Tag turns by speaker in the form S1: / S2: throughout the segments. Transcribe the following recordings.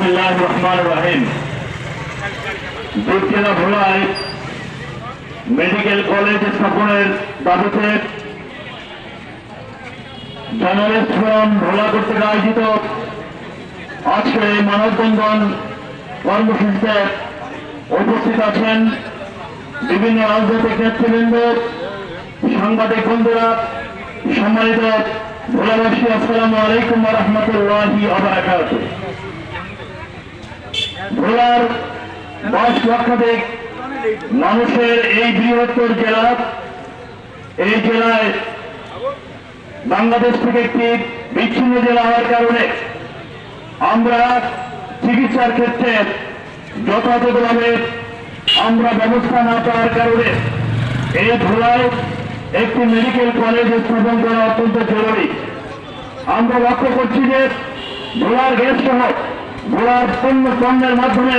S1: বিসমিল্লাহ রহমান রাহিম। দুর্গেরা ভোলায় medical college স্থাপনের দাবিতে জার্নালিস্ট ফোরাম ভোলা কর্তৃক আয়োজিত আজকে মানববন্ধন কর্মসূচিতে উপস্থিত আছেন বিভিন্ন রাজনৈতিক নেতৃবৃন্দ, সাংবাদিক বন্ধুরা, সম্মানিত ভোলাবাসী, আসসালামু আলাইকুম রহমতুল্লাহি ভোলার দশ লক্ষাধিক মানুষের এই বৃহত্তর জেলা, এই জেলায় বাংলাদেশ থেকে একটি বিচ্ছিন্ন জেলা হওয়ার কারণে আমরা চিকিৎসার ক্ষেত্রে যথাযথভাবে আমরা ব্যবস্থা না পাওয়ার কারণে এই ভোলায় একটি মেডিকেল কলেজ স্থাপন করা অত্যন্ত জরুরি। আমরা লক্ষ্য করছি যে ভোলার গ্যাস সহ ভোলার পণ্য পণ্যের মাধ্যমে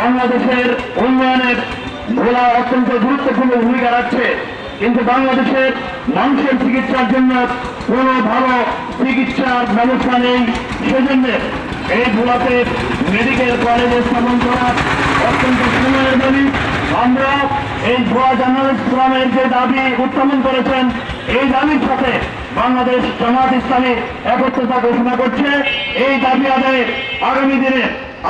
S1: বাংলাদেশের উন্নয়নের ভোলা অত্যন্ত গুরুত্বপূর্ণ ভূমিকা রাখছে। কিন্তু বাংলাদেশের মানুষের চিকিৎসার জন্য কোনো ভালো চিকিৎসার ব্যবস্থা নেই। সেজন্য এই ভোলাতে মেডিকেল কলেজ স্থাপন করা অত্যন্ত সময়ের দাবি। আমরা এই ভুয়া জার্নালিস্ট ফোরামের যে দাবি উত্থাপন করেছেন, এই দাবির সাথে বাংলাদেশ জামাত ইসলামী একত্রতা ঘোষণা করছে। এই দাবি আদায়ে আগামী দিনে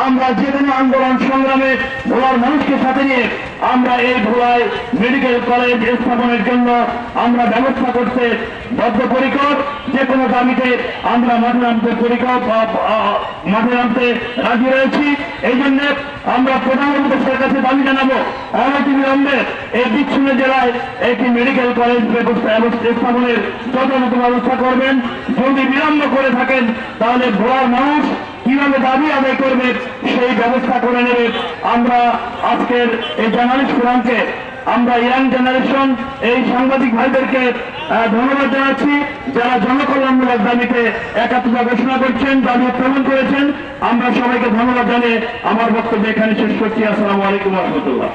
S1: আমরা যে কোনো আন্দোলন সংগ্রামে ভোলার মানুষকে সাথে নিয়ে আমরা এই ভোলায় মেডিকেল কলেজ স্থাপনের জন্য আমরা ব্যবস্থা করতে বদ্ধপরিকর। যে কোনো দাবিতে আমরা মাঠে নামতে পরিকর মাঠে নামতে রাজি রয়েছি। এই জন্য আমরা প্রধানমন্ত্রীর কাছে দাবি জানাব অনতিবিলম্বে এই বিচ্ছিন্ন জেলায় একটি মেডিকেল কলেজ ব্যবস্থা স্থাপনের যথাযথ ব্যবস্থা করবেন। যদি বিলম্ব করে থাকেন, তাহলে ভোলার মানুষ কীভাবে দাবি আদায় করবে, সেই ব্যবস্থা করে নেবে। আমরা আজকের এই জার্নালিস্ট ফোরামকে আমরা ইয়াং জেনারেশন, এই সাংবাদিক ভাইদেরকে ধন্যবাদ জানাচ্ছি, যারা জনকল্যাণমূলক দাবিতে একাত্মতা ঘোষণা করছেন, দাবি উত্থাপন করেছেন। আমরা সবাইকে ধন্যবাদ জানিয়ে আমার বক্তব্য এখানে শেষ করছি। আসসালামু আলাইকুম রহমতুল্লাহ।